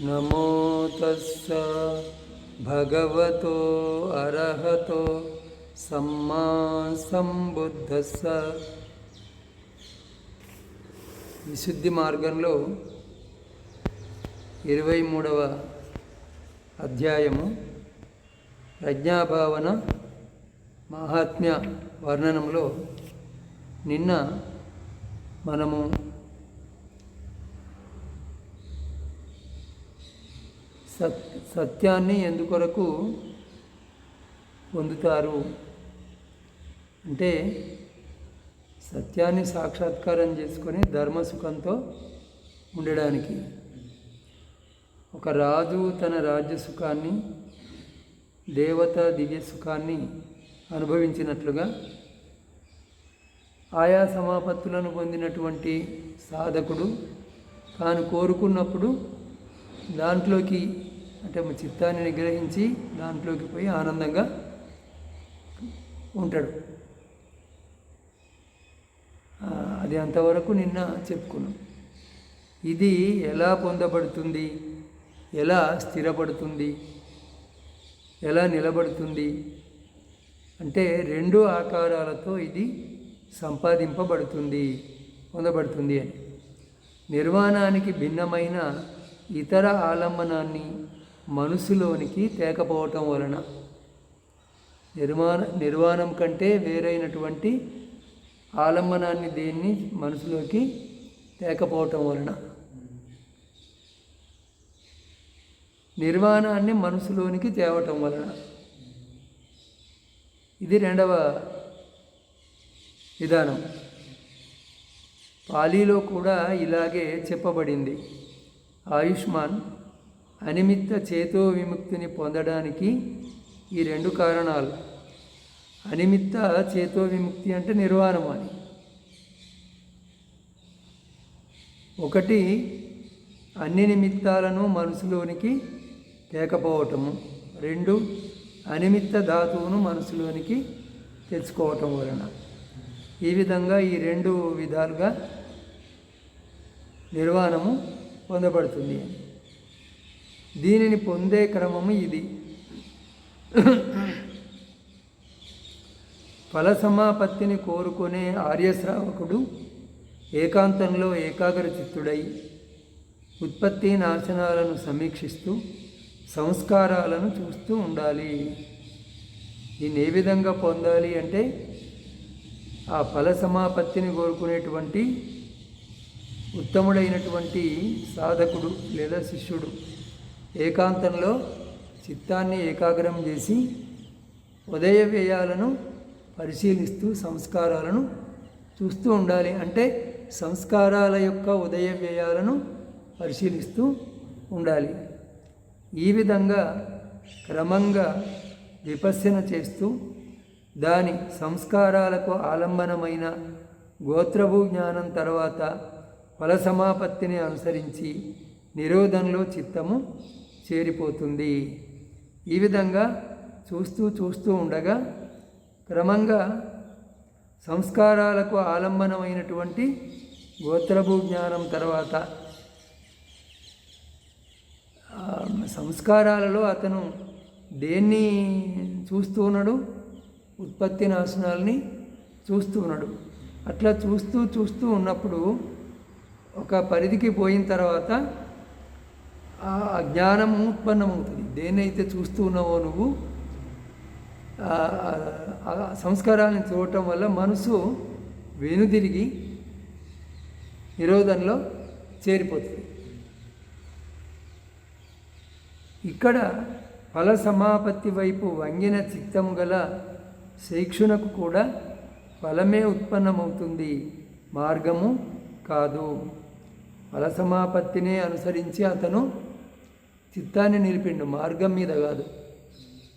నమో తస్స భగవతో అర్హతో సమ్మా సంబుద్ధస్స విశుద్ధి మార్గంలో ఇరవై మూడవ అధ్యాయము ప్రజ్ఞాభావన మహాత్మ్య వర్ణనంలో నిన్న మనము సత్ సత్యాన్ని ఎందుకొరకు పొందుతారు? అంటే సత్యాన్ని సాక్షాత్కారం చేసుకొని ధర్మసుఖంతో ఉండడానికి. ఒక రాజు తన రాజ్య సుఖాన్ని దేవత దివ్య సుఖాన్ని అనుభవించినట్లుగా ఆయా సమాపత్తులను పొందినటువంటి సాధకుడు తాను కోరుకున్నప్పుడు దాంట్లోకి అంటే మన చిత్తాన్ని నిగ్రహించి దాంట్లోకి పోయి ఆనందంగా ఉంటాడు. అది అంతవరకు నిన్న చెప్పుకున్నాం. ఇది ఎలా పొందబడుతుంది? ఎలా స్థిరపడుతుంది? ఎలా నిలబడుతుంది? అంటే రెండు ఆకారాలతో ఇది సంపాదింపబడుతుంది పొందబడుతుంది అని. నిర్వాణానికి భిన్నమైన ఇతర ఆలంబనాన్ని మనసులోనికి తేకపోవటం వలన నిర్మాణ నిర్వాణం కంటే వేరైనటువంటి ఆలంబనాన్ని దేన్ని మనసులోకి తేకపోవటం వలన? నిర్వాణాన్ని మనసులోనికి తేవటం వలన. ఇది రెండవ విధానం. పాలీలో కూడా ఇలాగే చెప్పబడింది. ఆయుష్మాన్ అనిమిత్త చేతో విముక్తిని పొందడానికి ఈ రెండు కారణాలు. అనిమిత్త చేతో విముక్తి అంటే నిర్వాణం అని. ఒకటి అన్ని నిమిత్తాలను మనసులోనికి తేకపోవటము. రెండు అనిమిత్త ధాతువును మనసులోనికి తెచ్చుకోవటం వలన. ఈ విధంగా ఈ రెండు విధాలుగా నిర్వాణము పొందబడుతుంది. దీనిని పొందే క్రమము ఇది. ఫలసమాపత్తిని కోరుకునే ఆర్యశ్రావకుడు ఏకాంతంలో ఏకాగ్ర చిత్తుడై ఉత్పత్తి నాశనాలను సమీక్షిస్తూ సంస్కారాలను చూస్తూ ఉండాలి. దీన్ని ఏ విధంగా పొందాలి అంటే ఆ ఫల సమాపత్తిని కోరుకునేటువంటి ఉత్తముడైనటువంటి సాధకుడు లేదా శిష్యుడు ఏకాంతంలో చిత్తాన్ని ఏకాగ్రం చేసి ఉదయ వ్యయాలను పరిశీలిస్తూ సంస్కారాలను చూస్తూ ఉండాలి. అంటే సంస్కారాల యొక్క ఉదయ వ్యయాలను పరిశీలిస్తూ ఉండాలి. ఈ విధంగా క్రమంగా విపశ్యన చేస్తూ దాని సంస్కారాలకు ఆలంబనమైన గోత్రభూ జ్ఞానం తర్వాత ఫల సమాపత్తిని అనుసరించి నిరోధంలో చిత్తము చేరిపోతుంది. ఈ విధంగా చూస్తూ చూస్తూ ఉండగా క్రమంగా సంస్కారాలకు ఆలంబనమైనటువంటి గోత్రభూ జ్ఞానం తర్వాత సంస్కారాలలో అతను దేన్ని చూస్తూ ఉన్నాడు? ఉత్పత్తి నాశనాలని చూస్తూ ఉన్నాడు. అట్లా చూస్తూ చూస్తూ ఉన్నప్పుడు ఒక పరిధికి పోయిన తర్వాత ఆ జ్ఞానం ఉత్పన్నమవుతుంది. దేన్నైతే చూస్తూ ఉన్నావో నువ్వు సంస్కారాన్ని సంస్కారాలను చూడటం వల్ల మనసు వెనుదిరిగి నిరోధంలో చేరిపోతుంది. ఇక్కడ ఫల సమాపత్తి వైపు వంగిన చిత్తము గల శైక్షునకు కూడా ఫలమే ఉత్పన్నమవుతుంది. మార్గము కాదు. ఫల సమాపత్తినే అనుసరించి అతను చిత్తాన్ని నిలిపిండు మార్గం మీద కాదు.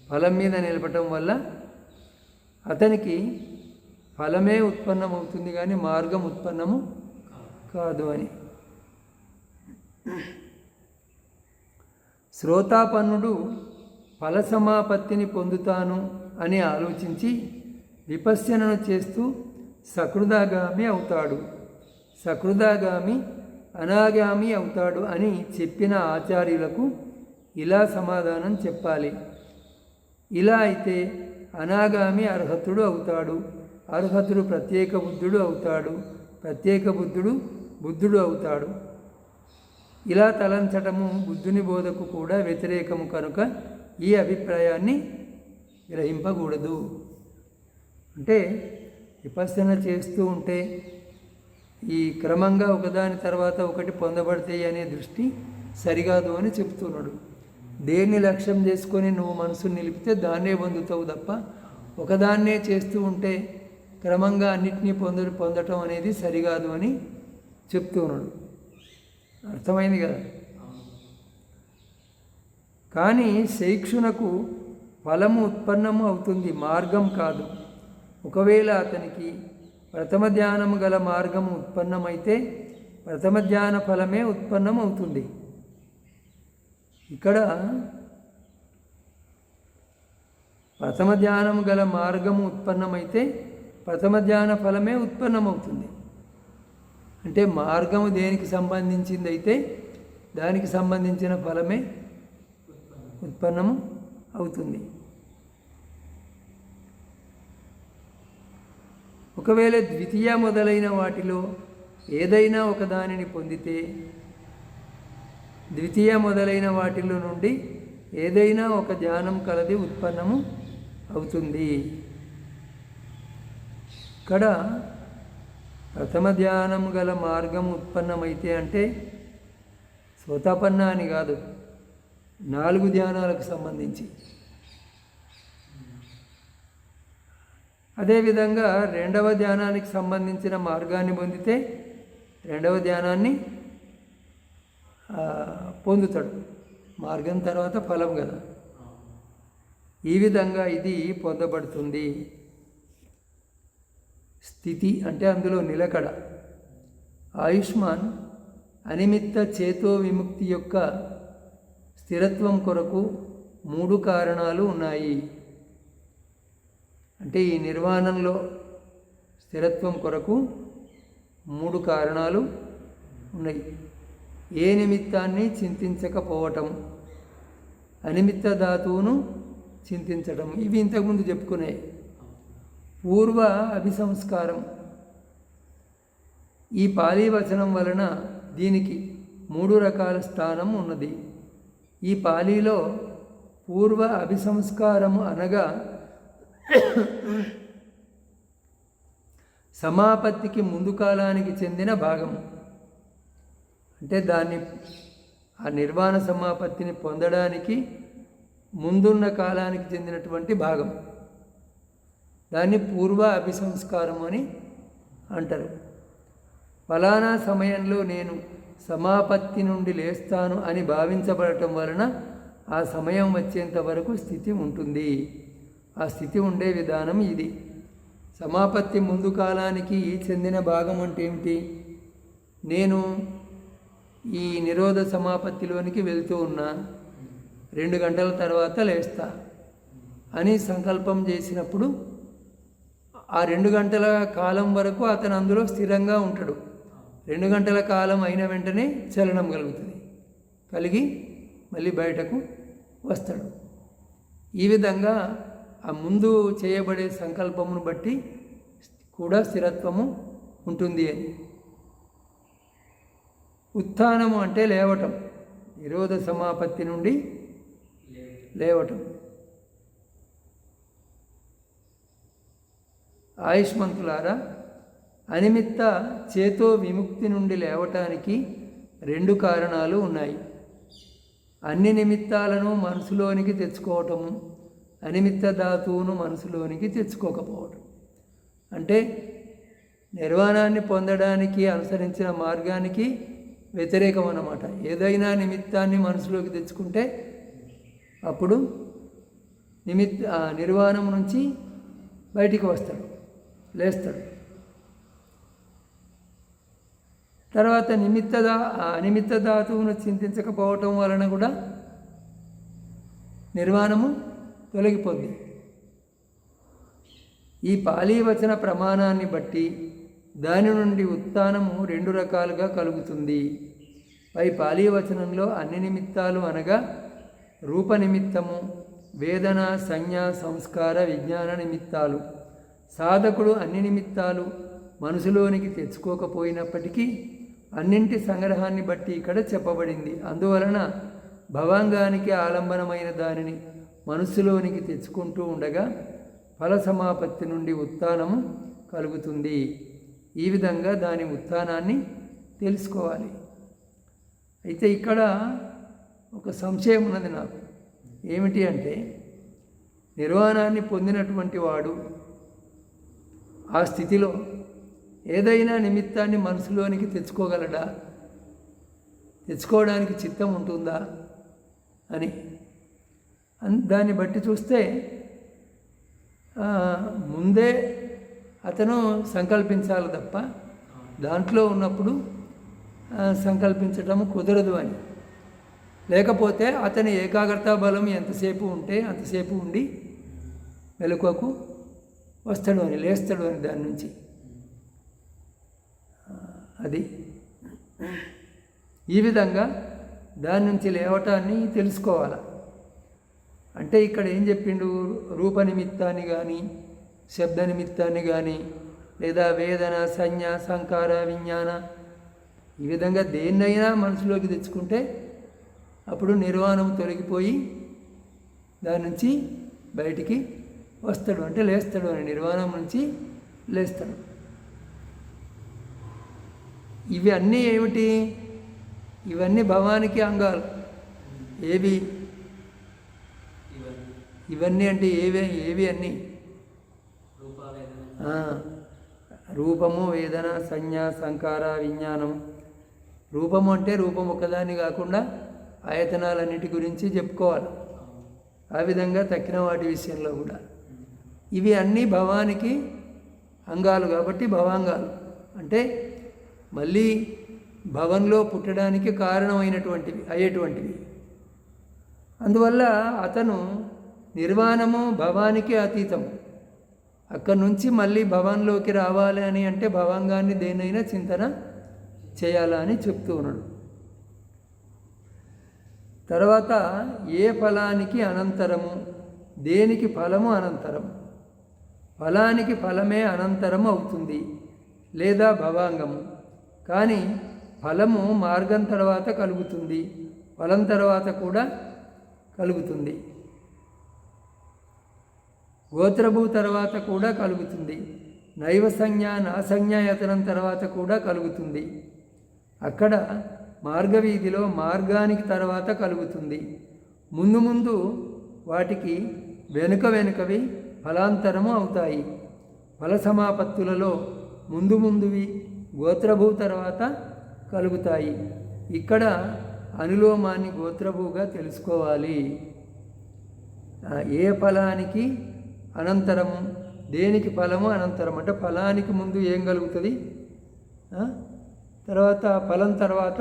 ఫలం మీద నిలపటం వల్ల అతనికి ఫలమే ఉత్పన్నమవుతుంది కానీ మార్గం ఉత్పన్నము కాదు అని. శ్రోతాపన్నుడు ఫలసమాపత్తిని పొందుతాను అని ఆలోచించి విపశ్యనను చేస్తూ సకృదాగామి అవుతాడు. సకృదాగామి అనాగామి అవుతాడు అని చెప్పిన ఆచార్యులకు ఇలా సమాధానం చెప్పాలి. ఇలా అయితే అనాగామి అర్హతుడు అవుతాడు. అర్హతుడు ప్రత్యేక బుద్ధుడు అవుతాడు. ప్రత్యేక బుద్ధుడు బుద్ధుడు అవుతాడు. ఇలా తలంచటము బుద్ధుని బోధకు కూడా వ్యతిరేకము కనుక ఈ అభిప్రాయాన్ని గ్రహింపకూడదు. అంటే విపස්සన చేస్తూ ఉంటే ఈ క్రమంగా ఒకదాని తర్వాత ఒకటి పొందబడతాయి అనే దృష్టి సరికాదు అని చెప్తున్నాడు దేన్ని లక్ష్యం చేసుకొని నువ్వు మనసుని నిలిపితే దాన్నే పొందుతావు తప్ప ఒకదాన్నే చేస్తూ ఉంటే క్రమంగా అన్నిటినీ పొంద పొందటం అనేది సరికాదు అని చెప్తున్నాడు. అర్థమైంది కదా? కానీ శైక్షునకు ఫలము ఉత్పన్నము అవుతుంది మార్గం కాదు. ఒకవేళ అతనికి ప్రథమ ధ్యానము గల మార్గము ఉత్పన్నమైతే ప్రథమ ధ్యాన ఫలమే ఉత్పన్నం అవుతుంది ఇక్కడ ప్రథమ ధ్యానము గల మార్గము ఉత్పన్నమైతే ప్రథమ ధ్యాన ఫలమే ఉత్పన్నమవుతుంది. అంటే మార్గము దేనికి సంబంధించింది అయితే దానికి సంబంధించిన ఫలమే ఉత్పన్నము అవుతుంది. ఒకవేళ ద్వితీయ మొదలైన వాటిలో ఏదైనా ఒక దానిని పొందితే ద్వితీయ మొదలైన వాటిలో నుండి ఏదైనా ఒక ధ్యానం కలది ఉత్పన్నము అవుతుంది. ఇక్కడ ప్రథమ ధ్యానం గల మార్గం ఉత్పన్నమైతే అంటే స్వతపన్న అని కాదు నాలుగు ధ్యానాలకు సంబంధించి. అదేవిధంగా రెండవ ధ్యానానికి సంబంధించిన మార్గాన్ని పొందితే రెండవ ధ్యానాన్ని పొందుతాడు. మార్గం తర్వాత ఫలం కదా. ఈ విధంగా ఇది పొందబడుతుంది. స్థితి అంటే అందులో నిలకడ. ఆయుష్మాన్ అనిమిత్త చేతో విముక్తి యొక్క స్థిరత్వం కొరకు మూడు కారణాలు ఉన్నాయి. అంటే ఈ నిర్వాణంలో స్థిరత్వం కొరకు మూడు కారణాలు ఉన్నాయి. ఏ నిమిత్తాన్ని చింతించకపోవటం అనిమిత్త ధాతువును చింతించటం ఇవి ఇంతకుముందు చెప్పుకునే పూర్వ అభిసంస్కారం. ఈ పాలీ వచనం వలన దీనికి మూడు రకాల స్థానం ఉన్నది. ఈ పాలీలో పూర్వ అభిసంస్కారము అనగా సమాపత్తికి ముందు కాలానికి చెందిన భాగం. అంటే దాన్ని ఆ నిర్వాణ సమాపత్తిని పొందడానికి ముందున్న కాలానికి చెందినటువంటి భాగం. దాన్ని పూర్వ అభిసంస్కారం అని అంటారు. ఫలానా సమయంలో నేను సమాపత్తి నుండి లేస్తాను అని భావించబడటం వలన ఆ సమయం వచ్చేంత వరకు స్థితి ఉంటుంది. ఆ స్థితి ఉండే విధానం ఇది. సమాపత్తి ముందు కాలానికి చెందిన భాగం అంటే ఏమిటి? నేను ఈ నిరోధ సమాపత్తిలోనికి వెళ్తూ ఉన్నా రెండు గంటల తర్వాత లేస్తా అని సంకల్పం చేసినప్పుడు ఆ రెండు గంటల కాలం వరకు అతను అందులో స్థిరంగా ఉంటాడు. రెండు గంటల కాలం అయిన వెంటనే చలనం కలుగుతుంది. కలిగి మళ్ళీ బయటకు వస్తాడు. ఈ విధంగా ఆ ముందు చేయబడే సంకల్పమును బట్టి కూడా స్థిరత్వము ఉంటుంది అని. ఉత్థానము అంటే లేవటం. నిరోధ సమాపత్తి నుండి లేవటం. ఆయుష్మంతులారా అనిమిత్త చేతో విముక్తి నుండి లేవటానికి రెండు కారణాలు ఉన్నాయి. అన్ని నిమిత్తాలను మనసులోనికి తెచ్చుకోవటము అనిమిత్త ధాతువును మనసులోనికి తెచ్చుకోకపోవడం అంటే నిర్వాణాన్ని పొందడానికి అనుసరించిన మార్గానికి వ్యతిరేకం అన్నమాట ఏదైనా నిమిత్తాన్ని మనసులోకి తెచ్చుకుంటే అప్పుడు నిమిత్త ఆ నిర్వాణం నుంచి బయటికి వస్తాడు లేస్తాడు. తర్వాత నిమిత్త ఆ అనిమిత్త ధాతువును చింతించకపోవటం వలన కూడా నిర్వాణము తొలగిపోద్ది. ఈ పాలీవచన ప్రమాణాన్ని బట్టి దాని నుండి ఉత్థానము రెండు రకాలుగా కలుగుతుంది. పై పాలీవచనంలో అన్ని నిమిత్తాలు అనగా రూప నిమిత్తము వేదన సంజ్ఞ సంస్కార విజ్ఞాన నిమిత్తాలు. సాధకుడు అన్ని నిమిత్తాలు మనసులోనికి తెచ్చుకోకపోయినప్పటికీ అన్నింటి సంగ్రహాన్ని బట్టి ఇక్కడ చెప్పబడింది. అందువలన భవాంగానికి ఆలంబనమైన దానిని మనస్సులోనికి తెచ్చుకుంటూ ఉండగా ఫల సమాపత్తి నుండి ఉత్థానము కలుగుతుంది. ఈ విధంగా దాని ఉత్థానాన్ని తెలుసుకోవాలి. అయితే ఇక్కడ ఒక సంశయం ఉన్నది నాకు. ఏమిటి అంటే నిర్వాణాన్ని పొందినటువంటి వాడు ఆ స్థితిలో ఏదైనా నిమిత్తాన్ని మనసులోనికి తెచ్చుకోగలడా? తెచ్చుకోవడానికి చిత్తం ఉంటుందా? అని దాన్ని బట్టి చూస్తే ముందే అతను సంకల్పించాలి తప్ప దాంట్లో ఉన్నప్పుడు సంకల్పించడం కుదరదు అని. లేకపోతే అతని ఏకాగ్రత బలం ఎంతసేపు ఉంటే అంతసేపు ఉండి మెలకువకు వస్తాడు అని లేస్తాడు అని దాని నుంచి. అది. ఈ విధంగా దాని నుంచి లేవటాన్ని తెలుసుకోవాలి. అంటే ఇక్కడ ఏం చెప్పిండు? రూప నిమిత్తాన్ని కానీ శబ్ద నిమిత్తాన్ని కానీ లేదా వేదన సంజ్ఞ సంకార విజ్ఞాన ఈ విధంగా దేన్నైనా మనసులోకి తెచ్చుకుంటే అప్పుడు నిర్వాణం తొలగిపోయి దాని నుంచి బయటికి వస్తాడు. అంటే లేస్తాడు అని నిర్వాణం నుంచి లేస్తాడు. ఇవి అన్నీ ఏమిటి? ఇవన్నీ భవానికి అంగాలు. ఏవి? ఇవన్నీ అంటే ఏవి ఏవి అన్నీ? రూపము వేదన సంజ్ఞ సంకార విజ్ఞానం. రూపము అంటే రూపం ఒకదాన్ని కాకుండా ఆయతనాలన్నిటి గురించి చెప్పుకోవాలి. ఆ విధంగా తక్కిన వాటి విషయంలో కూడా. ఇవి అన్నీ భవానికి అంగాలు కాబట్టి భవాంగాలు. అంటే మళ్ళీ భవంలో పుట్టడానికి కారణమైనటువంటివి అయ్యేటువంటివి. అందువల్ల అతను నిర్వాణము భవానికి అతీతం. అక్కడి నుంచి మళ్ళీ భవన్లోకి రావాలి అని అంటే భవంగాన్ని దేనైనా చింతన చేయాలని చెప్తూ ఉన్నాడు. తర్వాత ఏ ఫలానికి అనంతరము? దేనికి ఫలము అనంతరం? ఫలానికి ఫలమే అనంతరం అవుతుంది లేదా భవాంగము? కానీ ఫలము మార్గం తర్వాత కలుగుతుంది ఫలం తర్వాత కూడా కలుగుతుంది. గోత్రభూ తర్వాత కూడా కలుగుతుంది. నైవ సంజ్ఞ నాసంజ్ఞాయతనం తర్వాత కూడా కలుగుతుంది. అక్కడ మార్గవీధిలో మార్గానికి తర్వాత కలుగుతుంది. ముందు ముందు వాటికి వెనుక వెనుకవి ఫలాంతరము అవుతాయి. ఫల సమాపత్తులలో ముందు ముందువి గోత్రభూ తర్వాత కలుగుతాయి. ఇక్కడ అనులోమాన్ని గోత్రభూగా తెలుసుకోవాలి. ఏ ఫలానికి అనంతరము దేనికి ఫలము? అనంతరం అంటే ఫలానికి ముందు ఏం కలుగుతుంది? తర్వాత ఫలం తర్వాత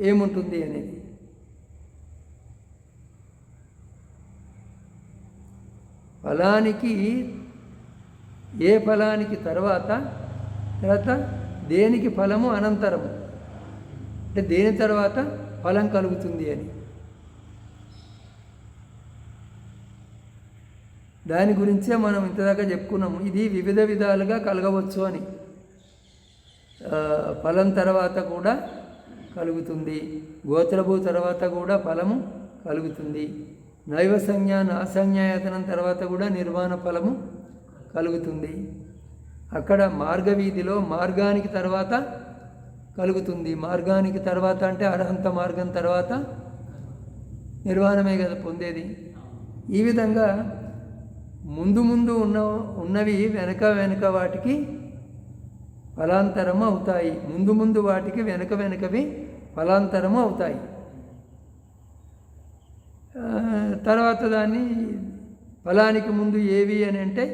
ఏముంటుంది అనేది. ఫలానికి ఏ ఫలానికి తర్వాత తర్వాత దేనికి ఫలము? అనంతరము అంటే దేని తర్వాత? ఫలం కలుగుతుంది అని. దాని గురించే మనం ఇంతదాకా చెప్పుకున్నాము. ఇది వివిధ విధాలుగా కలగవచ్చు అని. ఫలం తర్వాత కూడా కలుగుతుంది. గోత్రభూ తర్వాత కూడా ఫలము కలుగుతుంది. నైవ సంజ్ఞ నాసంజ్ఞాయతనం తర్వాత కూడా నిర్వాణ ఫలము కలుగుతుంది. అక్కడ మార్గవీధిలో మార్గానికి తర్వాత కలుగుతుంది. మార్గానికి తర్వాత అంటే అర్హంత మార్గం తర్వాత నిర్వాణమే కదా పొందేది. ఈ విధంగా ముందు ముందు ఉన్న ఉన్నవి వెనక వెనక వాటికి ఫలాంతరము అవుతాయి. ముందు ముందు వాటికి వెనక వెనకవి ఫలాంతరము అవుతాయి. తర్వాత దాన్ని ఫలానికి ముందు ఏవి అని అంటే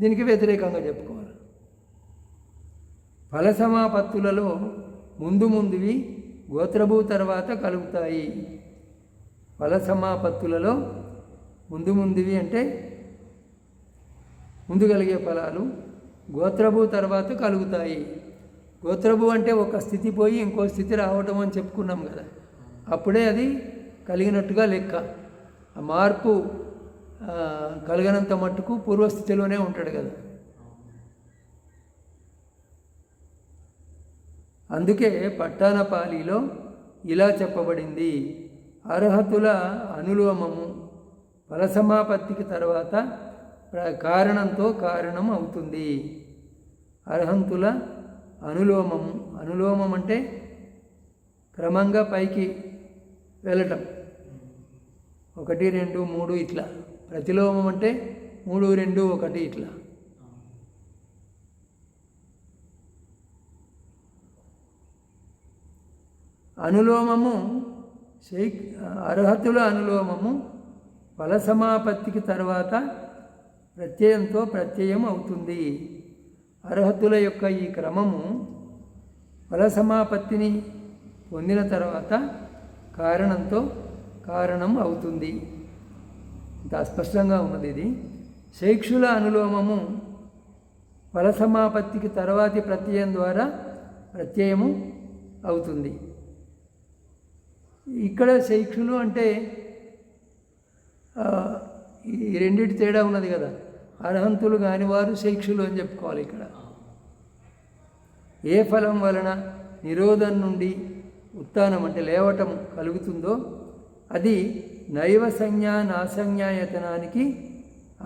దీనికి వ్యతిరేకంగా చెప్పుకోవాలి. ఫల సమాపత్తులలో ముందు ముందువి గోత్రభూ తర్వాత కలుగుతాయి. ఫల సమాపత్తులలో ముందు ముందువి అంటే ముందు కలిగే ఫలాలు గోత్రభు తర్వాత కలుగుతాయి. గోత్రభు అంటే ఒక స్థితి పోయి ఇంకో స్థితి రావటం అని చెప్పుకున్నాం కదా. అప్పుడే అది కలిగినట్టుగా లెక్క. ఆ మార్పు కలిగినంత కలగనంత మట్టుకు పూర్వస్థితిలోనే ఉంటాడు కదా. అందుకే పట్టానపాలిలో ఇలా చెప్పబడింది. అర్హతుల అనులోమము ఫలసమాపత్తికి తర్వాత కారణంతో కారణం అవుతుంది. అర్హంతుల అనులోమము అనులోమం అంటే క్రమంగా పైకి వెళ్ళటం. ఒకటి రెండు మూడు ఇట్లా. ప్రతిలోమం అంటే మూడు రెండు ఒకటి ఇట్లా. అనులోమము శై అర్హతుల అనులోమము ఫలసమాపత్తికి తర్వాత ప్రత్యయంతో ప్రత్యయం అవుతుంది. అర్హతుల యొక్క ఈ క్రమము ఫలసమాపత్తిని పొందిన తర్వాత కారణంతో కారణం అవుతుంది. ఇంత అస్పష్టంగా ఉన్నది ఇది. శైక్షుల అనులోమము ఫలసమాపత్తికి తర్వాతి ప్రత్యయం ద్వారా ప్రత్యయము అవుతుంది. ఇక్కడ శైక్షులు అంటే ఈ రెండిటి తేడా ఉన్నది కదా. అర్హంతులు కాని వారు శైక్షులు అని చెప్పుకోవాలి ఇక్కడ. ఏ ఫలం వలన నిరోధం నుండి ఉత్థానం అంటే లేవటం కలుగుతుందో అది నైవ సంజ్ఞా నాసంజ్ఞాయతనానికి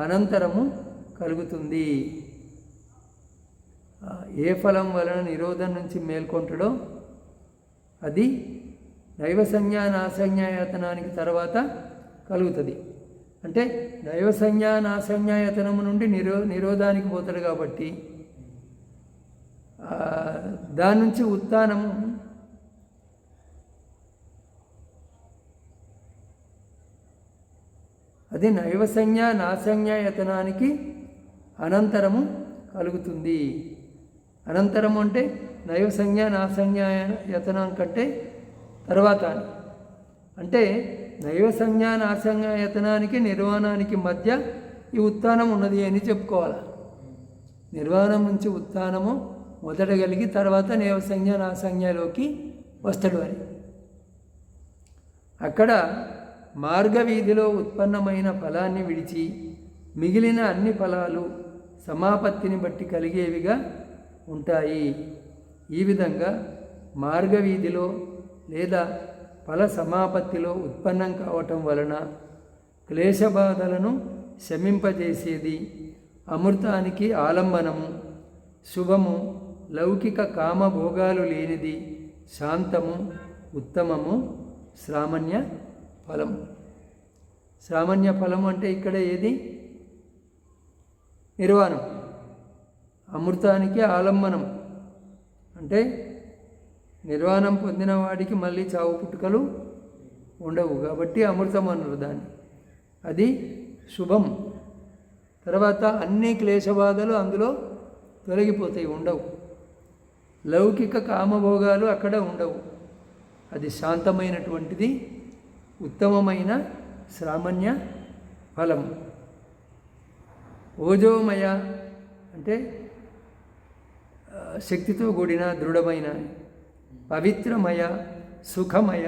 అనంతరము కలుగుతుంది. ఏ ఫలం వలన నిరోధం నుంచి మేల్కొంటడో అది దైవ సంజ్ఞా నాసంజ్ఞాయతనానికి తర్వాత కలుగుతుంది. అంటే దైవ సంజ్ఞా నాసంజ్ఞాయతనము నుండి నిరో నిరోధానికి పోతాడు కాబట్టి దాని నుంచి ఉత్థానము అది నైవ సంజ్ఞ నాసంజ్ఞాయతనానికి అనంతరము కలుగుతుంది. అనంతరము అంటే నైవ సంజ్ఞ నాసంజ్ఞాయతనం కంటే తర్వాత అంటే దైవ సంజ్ఞాన నాసంజ్ఞాయతనానికి నిర్వాణానికి మధ్య ఈ ఉత్థానం ఉన్నది అని చెప్పుకోవాలి? నిర్వాణం నుంచి ఉత్థానము మొదట కలిగి తర్వాత నైవ సంజ్ఞాన నాసంజ్ఞలోకి వస్తాడు అని. అక్కడ మార్గవీధిలో ఉత్పన్నమైన ఫలాన్ని విడిచి మిగిలిన అన్ని ఫలాలు సమాపత్తిని బట్టి కలిగేవిగా ఉంటాయి. ఈ విధంగా మార్గవీధిలో లేదా ఫల సమాపత్తిలో ఉత్పన్నం కావటం వలన క్లేశబాధలను శమింపజేసేది అమృతానికి ఆలంబనము శుభము లౌకిక కామభోగాలు లేనిది శాంతము ఉత్తమము శ్రామణ్య ఫలం శ్రామణ్య ఫలం అంటే ఇక్కడ ఏది? నిర్వాణం. అమృతానికి ఆలంబనం అంటే నిర్వాణం పొందిన వాడికి మళ్ళీ చావు పుట్టుకలు ఉండవు. కాబట్టి అమృతం అన్నారు దాన్ని. అది శుభం. తర్వాత అన్ని క్లేశబాధలు అందులో తొలగిపోతాయి ఉండవు. లౌకిక కామభోగాలు అక్కడ ఉండవు. అది శాంతమైనటువంటిది ఉత్తమమైన శ్రామణ్య ఫలం. ఓజోమయ అంటే శక్తితో కూడిన దృఢమైన పవిత్రమయ సుఖమయ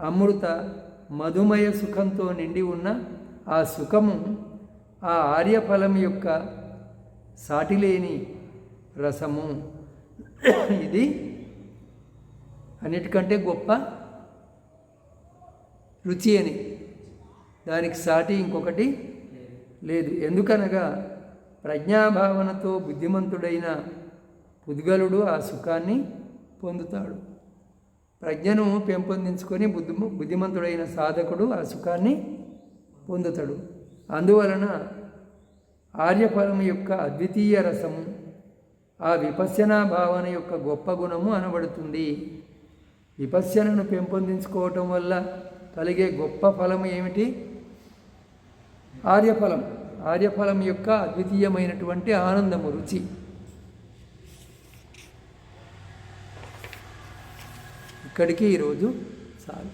అమృత మధుమయ సుఖంతో నిండి ఉన్న ఆ సుఖము ఆ ఆర్యఫలం యొక్క సాటిలేని రసము. ఇది అన్నిటికంటే గొప్ప రుచి అని. దానికి సాటి ఇంకొకటి లేదు. ఎందుకనగా ప్రజ్ఞాభావనతో బుద్ధిమంతుడైన పుద్గలుడు ఆ సుఖాన్ని పొందుతాడు. ప్రజ్ఞను పెంపొందించుకొని బుద్ధి బుద్ధిమంతుడైన సాధకుడు ఆ సుఖాన్ని పొందుతాడు. అందువలన ఆర్యఫలం యొక్క అద్వితీయ రసము ఆ విపశ్యనా భావన యొక్క గొప్ప గుణము అనబడుతుంది. విపశ్యనను పెంపొందించుకోవటం వల్ల కలిగే గొప్ప ఫలం ఏమిటి? ఆర్యఫలం. ఆర్యఫలం యొక్క అద్వితీయమైనటువంటి ఆనందము రుచి. ఇక్కడికి ఈరోజు చాలు